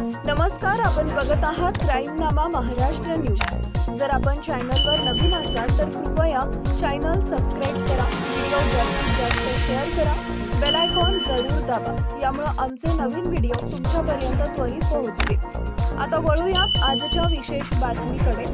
नमस्कार आपण बघत आहात क्राईमनामा महाराष्ट्र न्यूज. जर आपण चॅनलवर नवीन असाल तर कृपया चॅनल सबस्क्राईब करा व्हिडिओ जास्तीत जास्त शेअर करा बेल आयकॉन जरूर दाबा यामुळं आमचे नवीन व्हिडिओ तुमच्यापर्यंत त्वरित पोहोचतील. आता वळूयात आजच्या विशेष बातमीकडे.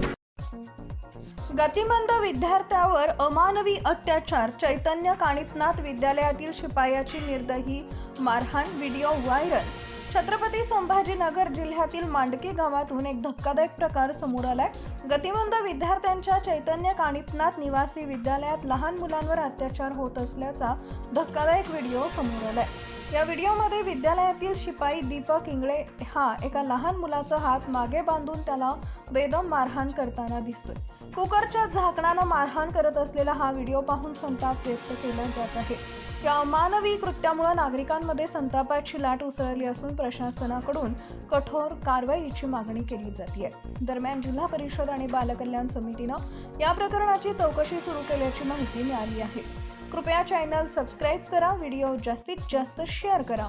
गतिमंद विद्यार्थ्यावर अमानवी अत्याचार चैतन्य काणितनाथ विद्यालयातील शिपायाची निर्दयी मारहाण व्हिडिओ व्हायरल छत्रपती संभाजीनगर जिल्ह्यातील मांडकी गावातून एक धक्कादायक प्रकार समोर आलाय. गतिमंद विद्यार्थ्यांच्या चैतन्य काणितनाथ निवासी विद्यालयात लहान मुलांवर अत्याचार होत असल्याचा धक्कादायक व्हिडिओ समोर आलाय. या व्हिडिओमध्ये विद्यालयातील शिपाई दीपक इंगळे हा एका लहान मुलाचा हात मागे बांधून त्याला बेदम मारहाण करताना दिसतोय. कुकरच्या झाकणानं मारहाण करत असलेला हा व्हिडिओ पाहून संताप व्यक्त केला जात आहे. या अमानवी कृत्यामुळे नागरिकांमध्ये संतापाची लाट उसळली असून प्रशासनाकडून कठोर कारवाईची मागणी केली जाते दरम्यान जिल्हा परिषद आणि बालकल्याण समितीनं या प्रकरणाची चौकशी सुरू केल्याची माहिती मिळाली आहे. कृपया चॅनल सबस्क्राईब करा व्हिडिओ जास्तीत जास्त शेअर करा.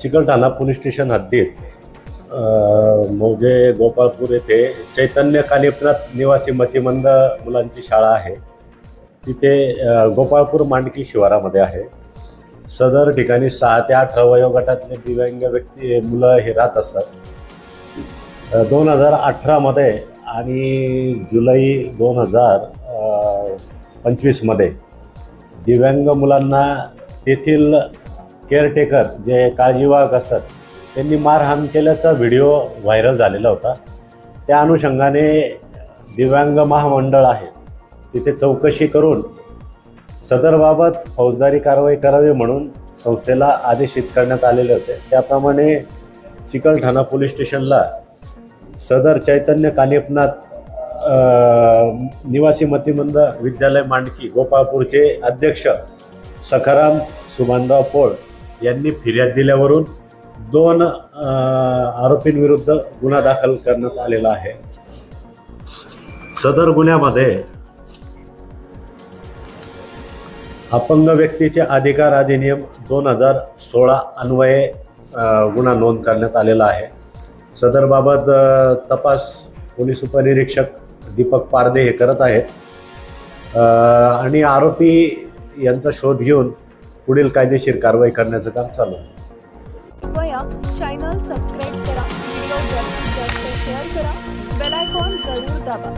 चिकलठाणा पोलीस स्टेशन हद्दीत म्हणजे गोपाळपूर येथे चैतन्य कानिपनाथ निवासी मतिमंद मुलांची शाळा आहे. तिथे गोपाळपूर मांडकी शिवारामध्ये आहे. सदर ठिकाणी सहा ते अठरा वयोगटातले दिव्यांग व्यक्ती मुलं हे राहत असतात. दोन हजार अठरामध्ये आणि जुलै दोन हजार पंचवीसमध्ये दिव्यांग मुलांना तेथील केअरटेकर जे काळजीवाहक असतात त्यांनी मारहाण केल्याचा व्हिडिओ व्हायरल झालेला होता. त्या अनुषंगाने दिव्यांग महामंडळ आहे. तिथे चौकशी करून सदरबाबत फौजदारी कारवाई करावी म्हणून संस्थेला आदेशित करण्यात आलेले होते. त्याप्रमाणे चिकलठाणा पोलीस स्टेशनला सदर चैतन्य कानिपनाथ निवासी मतिमंद विद्यालय मांडकी गोपाळपूरचे अध्यक्ष सखाराम सुभानराव पोळ यांनी फिर्याद दिल्यावरून दोन आरोपींविरुद्ध गुन्हा दाखल करण्यात आलेला आहे. सदर गुन्ह्यामध्ये अपंग व्यक्तीचे अधिकार अधिनियम दोन हजार सोळा अन्वये गुन्हा नोंद करण्यात आलेला आहे. सदरबाबत तपास पोलीस उपनिरीक्षक दीपक पारदे हे करत आहेत. आणि आरोपी यांचा शोध घेऊन पुढील कायदेशीर कारवाई करण्याचं काम चालू आहे. चॅनल सबस्क्राईब करा. व्हिडिओ जास्तीत जास्त शेअर करा. बेल आयकॉन जरूर दाबा.